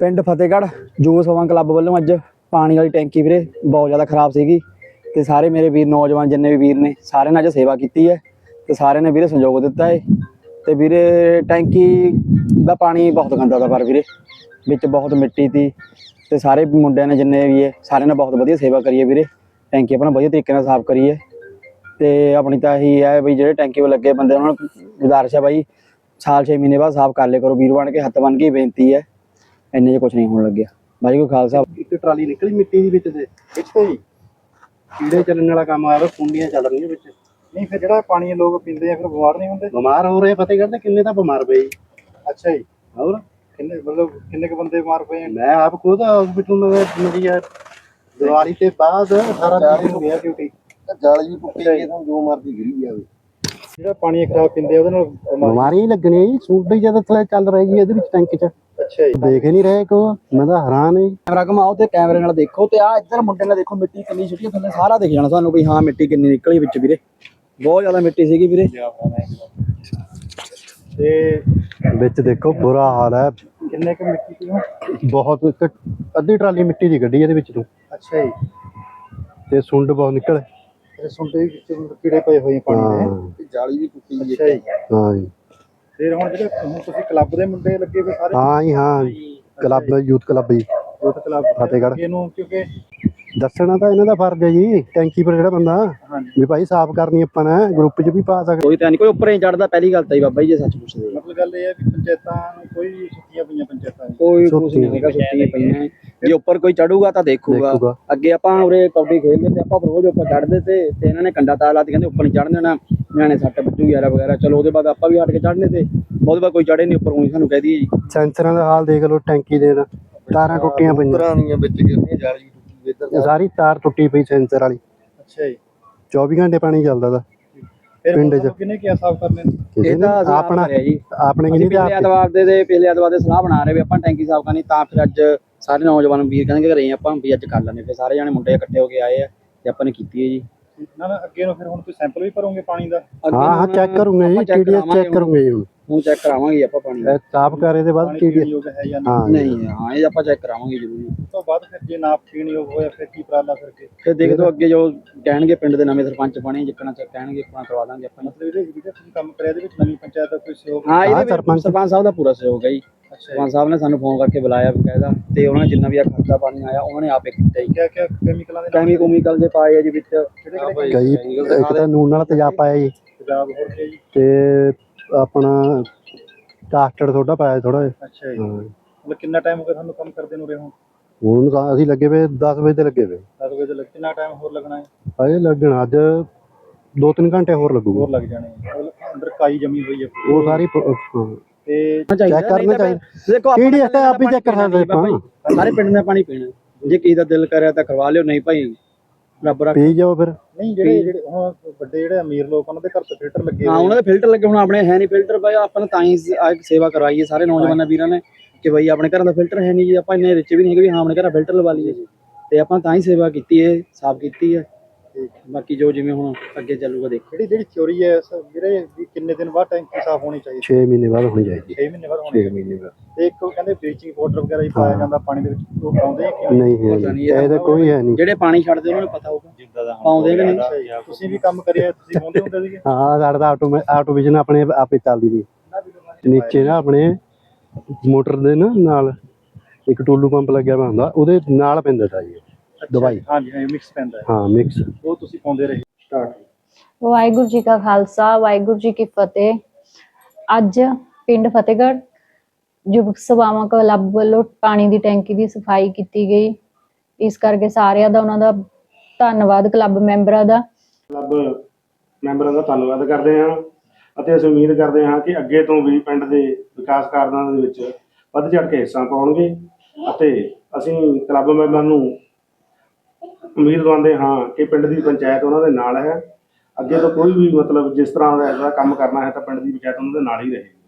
ਪਿੰਡ ਫਤਿਹਗੜ੍ਹ ਜੋ ਸਵਾਂ ਕਲੱਬ ਵੱਲੋਂ ਅੱਜ ਪਾਣੀ ਵਾਲੀ ਟੈਂਕੀ ਵੀਰੇ ਬਹੁਤ ਜ਼ਿਆਦਾ ਖਰਾਬ ਸੀਗੀ ਤੇ ਸਾਰੇ ਮੇਰੇ ਵੀਰ ਨੌਜਵਾਨ ਜਿੰਨੇ ਵੀ ਵੀਰ ਨੇ ਸਾਰਿਆਂ ਨੇ ਅੱਜ ਸੇਵਾ ਕੀਤੀ ਹੈ ਤੇ ਸਾਰਿਆਂ ਨੇ ਵੀਰੇ ਸੰਯੋਗ ਦਿੱਤਾ ਹੈ ਤੇ ਵੀਰੇ ਟੈਂਕੀ ਦਾ ਪਾਣੀ ਬਹੁਤ ਗੰਦਾ ਤਾ ਪਰ ਵੀਰੇ ਵਿੱਚ ਬਹੁਤ ਮਿੱਟੀ ਤੀ ਤੇ ਸਾਰੇ ਮੁੰਡਿਆਂ ਨੇ ਜਿੰਨੇ ਵੀ ਹੈ ਸਾਰਿਆਂ ਨੇ ਬਹੁਤ ਵਧੀਆ ਸੇਵਾ ਕਰੀ ਹੈ ਵੀਰੇ, ਟੈਂਕੀ ਆਪਣਾ ਵਧੀਆ ਤਰੀਕੇ ਨਾਲ ਸਾਫ਼ ਕਰੀ ਹੈ ਤੇ ਆਪਣੀ ਤਾਂ ਇਹੀ ਹੈ ਵੀ ਜਿਹੜੇ ਟੈਂਕੀ 'ਤੇ ਲੱਗੇ ਬੰਦੇ ਉਹਨਾਂ ਨੂੰ ਗੁਜ਼ਾਰਿਸ਼ ਹੈ ਬਾਈ ਸਾਲ 6 ਮਹੀਨੇ ਬਾਅਦ ਸਾਫ਼ ਕਰ ਲਿਆ ਕਰੋ ਵੀਰ ਬਣ ਕੇ ਹੱਥ ਬਣ ਕੇ ਬੇਨਤੀ ਹੈ। ਇੰਨੇ 'ਚ ਕੁਝ ਨਹੀਂ ਹੋਣ ਲੱਗਿਆ। ਵਾਹਿਗੁਰੂ ਖਾਲਸਾ। ਇੱਕ ਟਰਾਲੀ ਨਿਕਲੀ ਮਿੱਟੀ ਦੀ ਵਿੱਚ ਦੇ ਇੱਥੇ ਹੀ ਕੀੜੇ ਚੱਲਣ ਵਾਲਾ ਕੰਮ ਆਇਆ ਵਾ ਕੁੰਡੀਆਂ ਚੱਲ ਰਹੀਆਂ ਵਿੱਚ। ਨਹੀਂ ਫਿਰ ਜਿਹੜਾ ਪਾਣੀ ਲੋਕ ਪੀਂਦੇ ਆ ਫਿਰ ਬਿਮਾਰ ਨਹੀਂ ਹੁੰਦੇ? ਬਿਮਾਰ ਹੋ ਰਹੇ ਫਤਿਹਗੜ੍ਹ ਦੇ ਕਿੰਨੇ ਤਾਂ ਬਿਮਾਰ ਪਏ ਜੀ। ਅੱਛਾ ਜੀ। ਹੋਰ? ਕਿੰਨੇ ਮਤਲਬ ਕਿੰਨੇ ਕੁ ਬੰਦੇ ਬਿਮਾਰ ਪਏ ਆ? ਮੈਂ ਆਪ ਖੁਦ ਹਸਪੀਟਲ में ਮੇਰੀ ਹੈ ਦੀਵਾਰੀ ਤੇ ਬਾਅਦ 18 ਦਿਨ ਹੋ ਗਿਆ ਡਿਊਟੀ ਜਾਲ ਵੀ ਪੁੱਟੀ ਗਈ ਤੁਹਾਨੂੰ ਜੋ ਮਰਜ਼ੀ ਗਿਰੀ ਜਾਵੇ। ਜਿਹੜਾ ਪਾਣੀ ਖਰਾਬ ਪੀਂਦੇ ਆ ਉਹਦੇ ਨਾਲ ਬਿਮਾਰ ਜੀ ਸੂਟ ਹੀ ਜਦੋਂ ਥਲੇ ਚੱਲ ਰਹੀ ਹੈ ਇਹਦੇ ਵਿੱਚ ਟੈਂਕ 'ਚ। ਅੱਛਾ ਜੀ। ਦੇਖ ਹੀ ਨਹੀਂ ਰਹੇ ਕੋ ਮੈਂ ਤਾਂ ਹੈਰਾਨ ਹਾਂ ਕੈਮਰਾ ਘਮਾਓ ਤੇ ਕੈਮਰੇ ਨਾਲ ਦੇਖੋ ਤੇ ਆ ਇੱਧਰ ਮੁੰਡੇ ਨੇ ਦੇਖੋ ਮਿੱਟੀ ਕਿੰਨੀ ਛੁੱਟੀ ਥੱਲੇ ਸਾਰਾ ਦਿਖ ਜਾਣਾ ਤੁਹਾਨੂੰ ਵੀ ਹਾਂ ਮਿੱਟੀ ਕਿੰਨੀ ਨਿਕਲੀ ਵਿੱਚ ਵੀਰੇ। ਬਹੁਤ ਜ਼ਿਆਦਾ ਮਿੱਟੀ ਸੀਗੀ ਵੀਰੇ। ਤੇ ਵਿੱਚ ਦੇਖੋ ਬੁਰਾ ਹਾਲ ਹੈ। ਕਿੰਨੇ ਕੁ ਮਿੱਟੀ ਪੀਓ ਬਹੁਤ ਇੱਕ ਅੱਧੀ ਟਰਾਲੀ ਮਿੱਟੀ ਦੀ ਗੱਡੀ ਇਹਦੇ ਵਿੱਚ ਤੋਂ। ਅੱਛਾ ਜੀ। ਤੇ ਸੁੰਡ ਬਹੁਤ ਨਿਕਲੇ। ਤੇ ਸੁੰਡੇ ਵਿੱਚ ਕੀੜੇ ਪਏ ਹੋਏ ਪਾਣੀ ਦੇ। ਹਾਂ। ਜਾਲੀ ਵੀ ਅੱਛਾ ਜੀ। ਹਾਂ ਜੀ। ਫਿਰ ਹੁਣ ਜਿਹੜੇ ਹੁਣ ਤੁਸੀਂ ਕਲੱਬ ਦੇ ਮੁੰਡੇ ਲੱਗੇ ਹੋਏ ਸਾਰੇ? ਹਾਂ ਜੀ ਹਾਂ। ਕਲੱਬ ਯੂਥ ਕਲੱਬ ਜੀ। Youth club Fatehgarh. ਇਹਨੂੰ ਕਿਉਂਕਿ ਦੱਸਣਾ ਤਾਂ ਇਹਨਾਂ ਦਾ ਫਰਜ਼ ਹੈ ਜੀ ਟੈਂਕੀ ਪਰ ਜਿਹੜਾ ਬੰਦਾ ਵੀ ਭਾਈ ਸਾਫ਼ ਕਰਨੀ ਆਪਾਂ ਨੇ ਗਰੁੱਪ 'ਚ ਵੀ ਪਾ ਸਕਦੇ। ਕੋਈ ਤਾਂ ਨਹੀਂ ਕੋਈ ਉੱਪਰ ਹੀ ਚੜਦਾ ਪਹਿਲੀ ਗੱਲ ਤਾਂ ਹੀ ਬਾਬਾ ਜੀ ਜੇ ਸੱਚ ਪੁੱਛਦੇ। ਮਤਲਬ ਗੱਲ ਇਹ ਹੈ ਕਿ ਪੰਚਾਇਤਾਂ ਨੂੰ ਕੋਈ ਸੁੱਤੀਆਂ ਪਈਆਂ ਪੰਚਾਇਤਾਂ ਕੋਈ ਕੁਝ ਨਹੀਂ ਹੈਗਾ ਸੁੱਤੀ ਪਈਆਂ। ਜੇ ਉੱਪਰ ਕੋਈ ਚੜੂਗਾ ਤਾਂ ਦੇਖੂਗਾ। ਅੱਗੇ ਆਪਾਂ ਉਰੇ ਕਬੱਡੀ ਖੇਡਦੇ ਤੇ ਆਪਾਂ ਰੋਜ਼ ਉੱਪਰ ਚੜਦੇ ਤੇ ਤੇ ਇਹਨਾਂ ਨੇ ਕੰਡਾ ਤਾਲਾ ਲਾਤੀ ਕਹਿੰਦੇ ਉੱਪਰ ਨਹੀਂ ਚੜ੍ਹਨ। ਦੇਣਾ ਨਿਆਣੇ ਸੱਟ ਵੱਜੂ ਯਾਰਾ ਵਗੈਰਾ। ਚਲੋ ਉਹਦੇ ਬਾਅਦ ਆਪਾਂ ਵੀ ਹਟ ਕੇ ਚੜ੍ਹਨੇ ਤੇ ਬਹੁਤ ਵਾਰ ਕੋਈ ਚੜੇ ਨਹੀਂ ਉੱਪਰ ਉਹੀ ਸਾਨੂੰ ਕਹਿ ਦਈਏ ਜੀ। ਸੈਂਸਰਾਂ ਦਾ ਹਾਲ ਦੇਖ ਲਓ ਟੈਂਕੀ ਦੇ ਦਾ ਤਾਰਾਂ ਟੁੱਟੀਆਂ ਪਈਆਂ। ਪੁਰਾਣੀਆਂ ਵਿੱਚ ਗਿਰਦੀਆਂ ਜਾਲ ਟੁੱਟੀ ਇੱਧਰ ਇਹ ਸਾਰੀ ਤਾਰ ਟੁੱਟੀ ਪਈ ਸੈਂਸਰ ਵਾਲੀ। ਅੱਛਾ ਜੀ। 24 ਘੰਟੇ ਪਾਣੀ ਚੱਲਦਾ ਦਾ ਪਿੰਡ 'ਚ। ਕਿਹਨੇ ਕਿਹਾ ਸਾਫ਼ ਕਰਨੇ ਇਹ ਤਾਂ ਆਪਣਾ ਕਰਿਆ ਜੀ। ਆਪਣੇ ਕਿੰਨੀ ਤੇ ਪਿਛਲੇ ਐਤਵਾਰ ਦੇ ਦੇ ਪਿਛਲੇ ਐਤਵਾਰ ਦੇ ਸਲਾਹ ਬਣਾ ਰਹੇ ਵੀ ਆਪਾਂ ਟੈਂਕੀ ਸਾਫ਼ ਕਰਨੀ ਤਾਂ ਫਿਰ ਅੱਜ ਸਾਰੇ ਨੌਜਵਾਨ ਵੀਰ ਕਹਿੰਦੇ ਘਰੇ ਆਪਾਂ ਵੀ ਅੱਜ ਕਰ ਲੈਂਦੇ। ਫਿਰ ਸਾਰੇ ਜਾਣੇ ਮੁੰਡੇ ਇਕੱਠੇ ਹੋ ਕੇ ਆਏ ਆ ਤੇ ਆਪਾਂ ਨੇ ਕੀਤੀ ਹੈ ਜੀ। ਨਾ ਨਾ ਅੱਗੇ ਨੂੰ ਫਿਰ ਹੁਣ ਤੁਸੀਂ ਸੈਂਪਲ ਵੀ ਭਰੋਗੇ ਪਾਣੀ ਦਾ? ਹਾਂ ਹਾਂ ਚੈੱਕ ਕਰੂੰਗੇ ਜੀ ਆਪਾਂ ਟੀਡੀਐਸ ਚੈੱਕ ਕਰੂੰਗੇ ਜੀ ਹੁਣ। ਹੁਣ ਚੈੱਕ ਕਰਾਵਾਂਗੇ ਆਪਾਂ ਪਾਣੀ ਇਹ ਸਾਫ਼ ਕਰੇ ਦੇ ਬਾਅਦ ਪਾਣੀ ਪੀਣ ਟੀਡੀਐਸ ਯੋਗ ਹੈ ਜਾਂ ਨਹੀਂ? ਹਾਂ ਜੀ। ਨਹੀਂ ਹਾਂ ਇਹ ਆਪਾਂ ਚੈੱਕ ਕਰਾਵਾਂਗੇ ਜ਼ਰੂਰ ਉਸ ਤੋਂ ਬਾਅਦ ਫਿਰ ਜੇ ਨਾ ਪੀਣ ਯੋਗ ਹੋਇਆ ਫਿਰ ਕੀ ਉਪਰਾਲਾ ਕਰਕੇ ਫਿਰ ਦੇਖ ਦੋ ਅੱਗੇ ਜੋ ਕਹਿਣਗੇ ਪਿੰਡ ਦੇ ਨਵੇਂ ਸਰਪੰਚ ਬਣੇ ਜਿੱਕਣਾ ਚ ਕਹਿਣਗੇ ਆਪਣਾ ਕਰਵਾ ਦਾਂਗੇ ਆਪਾਂ ਮਤਲਬ ਇਹਦੇ ਜਿਹੜੇ ਤੁਸੀਂ ਕੰਮ ਕਰਿਆ ਇਹਦੇ ਵਿੱਚ ਨਵੀਂ ਪੰਚਾਇਤ ਦਾ ਕੋਈ ਸਹਿਯੋਗ ਹਾਂ ਇਹਦੇ ਵਿੱਚ ਸਰਪੰਚ- ਸਰਪੰਚ ਸਾਹਿਬ ਦਾ ਪੂਰਾ ਸਹਿਯੋਗ ਹੈ ਜੀ। ਸਰਪੰਚ ਸਾਹਿਬ ਨੇ ਸਾਨੂੰ ਫੋਨ ਕਰਕੇ ਬੁਲਾਇਆ ਬਕਾਇਦਾ ਤੇ ਉਹਨਾਂ ਨੇ ਜਿੰਨਾ ਵੀ ਆ ਖਰਚਾ ਪਾਣੀ ਆਇਆ ਉਹਨਾਂ ਨੇ ਆਪੇ ਕੀਤਾ ਜੀ ਕਿਆ ਕਿਆ ਕੈਮੀਕਲਾਂ ਦੇ ਕੈਮੀ ਕੂਮੀਕਲ ਦੇ ਪਾਏ ਆ ਜੀ ਵਿੱਚ। ਕਈ ਇੱਕ ਤਾਂ ਨੂਨ ਨਾਲ ਤੇਜ਼ਾਬ ਪਾਇਆ ਜੀ। ਪੰਜਾਬ ਹੋਰ ਕੇ ਜੀ? ਤੇ ਆਪਣਾ ਕਾਸਟਰਡ ਥੋੜਾ ਪਾਇਆ ਥੋੜਾ ਅੱਛਾ ਜੀ। ਹਾਂ। ਮਤਲਬ ਕਿੰਨਾ ਟਾਈਮ ਹੋ ਗਿਆ ਤੁਹਾਨੂੰ ਕੰਮ ਕਰਦੇ ਨੂੰ ਰਹੇ ਹੋ ਹੁਣ ਤਾਂ ਅਸੀਂ ਲੱਗੇ ਪਏ 10 ਵਜੇ ਤੇ ਲੱਗੇ ਪਏ। 10 ਵਜੇ ਤੋਂ ਕਿੰਨਾ ਟਾਈਮ ਹੋਰ ਲੱਗਣਾ ਹੈ? ਅਜੇ ਲੱਗਣਾ ਅੱਜ 2-3 ਘੰਟੇ ਹੋਰ ਲੱਗੂਗਾ। ਹੋਰ ਲੱਗ ਜਾਣੇ ਹੈ। ਮਤਲਬ ਅੰਦਰ ਕਾਈ ਜਮੀ ਹੋਈ ਹੈ। ਉਹ ਸਾਰੀ ਹਾਂ। ਤੇ ਚੈੱਕ ਕਰਨਾ ਚਾਹੀਦਾ। ਦੇਖੋ ਆਪਾਂ TDS ਤਾਂ ਆਪ ਹੀ check ਕਰ ਸਕਦੇ ਆਪਾਂ। ਸਾਰੇ ਪਿੰਡ ਨੇ ਪਾਣੀ ਪੀਣਾ। ਜੇ ਕਿਸੇ ਦਾ ਦਿਲ ਕਰਿਆ ਤਾਂ ਕਰਵਾ ਲਿਓ ਨਹੀਂ ਭਾਈ ਰੱਬ ਰੱਖ ਪੀ ਜਾਓ ਫਿਰ। ਨਹੀਂ ਜਿਹੜੇ ਜਿਹੜੇ ਹੁਣ ਵੱਡੇ ਜਿਹੜੇ ਅਮੀਰ ਲੋਕ ਉਹਨਾਂ ਦੇ ਘਰ ਤੇ ਫਿਲਟਰ ਲੱਗੇ ਹਾਂ ਹੋਏ ਉਹਨਾਂ ਦੇ ਫਿਲਟਰ ਲੱਗੇ ਹੁਣ ਆਪਣੇ ਹੈ ਨਹੀਂ ਫਿਲਟਰ। ਭਾਈ ਆਪਾਂ ਨੇ ਤਾਂ ਹੀ ਸੇਵਾ ਕਰਵਾਈ ਹੈ ਸਾਰੇ ਨੌਜਵਾਨਾਂ ਵੀਰਾਂ ਨੇ ਕਿ ਬਈ ਆਪਣੇ ਘਰਾਂ ਦਾ ਫਿਲਟਰ ਹੈ ਨਹੀਂ ਜੀ। ਆਪਾਂ ਇੰਨੇ ਰਿਚ ਵੀ ਨਹੀਂ ਹੈਗੇ ਵੀ ਹਾਂ ਆਪਣੇ ਘਰਾਂ ਫਿਲਟਰ ਲਵਾ ਲਈਏ। ਤੇ ਆਪਾਂ ਤਾਂ ਹੀ ਸੇਵਾ ਕੀਤੀ ਹੈ ਸਾਫ਼ ਕੀਤੀ ਹੈ ਬਾਕੀ ਜੋ ਜਿਵੇਂ ਹੁਣ ਅੱਗੇ ਚੱਲੂਗਾ ਦੇਖੋ। ਜਿਹੜੀ ਜਿਹੜੀ ਚੋਰੀ ਹੈ ਸ- ਵੀਰੇ ਵੀ ਕਿੰਨੇ ਦਿਨ ਬਾਅਦ ਟੈਂਕੀ ਸਾਫ਼ ਹੋਣੀ ਚਾਹੀਦੀ? 6 ਮਹੀਨੇ ਬਾਅਦ ਹੋਣੀ ਚਾਹੀਦੀ 6 ਮਹੀਨੇ ਬਾਅਦ ਹੋਣੀ 6 ਮਹੀਨੇ ਬਾਅਦ। ਤੇ ਇੱਕ ਉਹ ਕਹਿੰਦੇ ਬਲੀਚਿੰਗ ਪਾਊਡਰ ਵਗੈਰਾ ਹੀ ਪਾਇਆ ਜਾਂਦਾ ਪਾਣੀ ਦੇ ਵਿੱਚ। ਉਹ ਪਾਉਂਦੇ ਕਿਵੇਂ ਨਹੀਂ ਹੈ ਨਹੀਂ ਇਹਦਾ ਕੋਈ ਹੈ ਨਹੀਂ। ਜਿਹੜੇ ਪਾਣੀ ਛੱਡਦੇ ਉਹਨਾਂ ਨੂੰ ਪਤਾ ਹੋਊਗਾ। ਜਿੱਦਾਂ ਦਾ ਪਾਉਂਦੇ ਕਿ ਨਹੀਂ। ਤੁਸੀਂ ਵੀ ਕੰਮ ਕਰਿਆ ਤੁਸੀਂ ਪਾਉਂਦੇ ਹੁੰਦੇ ਸੀਗੇ? ਹਾਂ ਸਾਡਾ ਤਾਂ ਆਟੋ ਆਟੋ ਵਿਜਨ ਆਪਣੇ ਆਪੇ ਚੱਲਦੀ ਦੀ ਨੀਚੇ ਨਾ ਆਪਣੇ ਮੋਟਰ ਦੇ ਨਾ ਨਾਲ ਇੱਕ ਟੂਲੂ ਪੰਪ ਲੱਗਿਆ ਹੋਇਆ ਹੁੰਦਾ ਉਹਦੇ ਨਾਲ ਪੈਂਦਾ ਤਾ ਜੀ ਦਵਾਈ। ਹਾਂਜੀ ਹਾਂ ਮਿਕਸ ਪੈਂਦਾ ਹੈ। ਹਾਂ ਮਿਕਸ ਉਹ ਤੁਸੀਂ ਪਾਉਂਦੇ ਰਹੇ ਸਟਾਰਟ ਵਾਹਿਗੁਰੂ ਜੀ ਕਾ ਖਾਲਸਾ ਵਾਹਿਗੁਰੂ ਜੀ ਕੀ ਫਤਿਹ। ਅੱਜ ਪਿੰਡ ਫਤਿਹਗੜ੍ਹ ਯੁਵਕ ਸਭਾਵਾਂ ਕਲੱਬ ਵੱਲੋਂ ਪਾਣੀ ਦੀ ਟੈਂਕੀ ਦੀ ਸਫ਼ਾਈ ਕੀਤੀ ਗਈ। ਇਸ ਕਰਕੇ ਸਾਰਿਆਂ ਦਾ ਉਹਨਾਂ ਦਾ ਧੰਨਵਾਦ ਕਲੱਬ ਮੈਂਬਰਾਂ ਦਾ। ਕਲੱਬ ਮੈਂਬਰਾਂ ਦਾ ਧੰਨਵਾਦ ਕਰਦੇ ਹਾਂ ਅਤੇ ਅਸੀਂ ਉਮੀਦ ਕਰਦੇ ਹਾਂ ਕਿ ਅੱਗੇ ਤੋਂ ਵੀ ਪਿੰਡ ਦੇ ਵਿਕਾਸ ਕਾਰਜਾਂ ਦੇ ਵਿੱਚ ਵੱਧ ਚੜ੍ਹ ਕੇ ਹਿੱਸਾ ਪਾਉਣਗੇ ਅਤੇ ਅਸੀਂ ਕਲੱਬ ਮੈਂਬਰਾਂ ਨੂੰ ਉਮੀਦ ਦਵਾਉਂਦੇ ਹਾਂ ਕਿ ਪਿੰਡ ਦੀ ਪੰਚਾਇਤ ਉਹਨਾਂ ਦੇ ਨਾਲ ਹੈ। ਅੱਗੇ ਤੋਂ ਕੋਈ ਵੀ ਮਤਲਬ ਜਿਸ ਤਰ੍ਹਾਂ ਦਾ ਇਹਦਾ ਕੰਮ ਕਰਨਾ ਹੈ ਤਾਂ ਪਿੰਡ ਦੀ ਪੰਚਾਇਤ ਉਹਨਾਂ ਦੇ ਨਾਲ ਹੀ ਰਹੇਗੀ।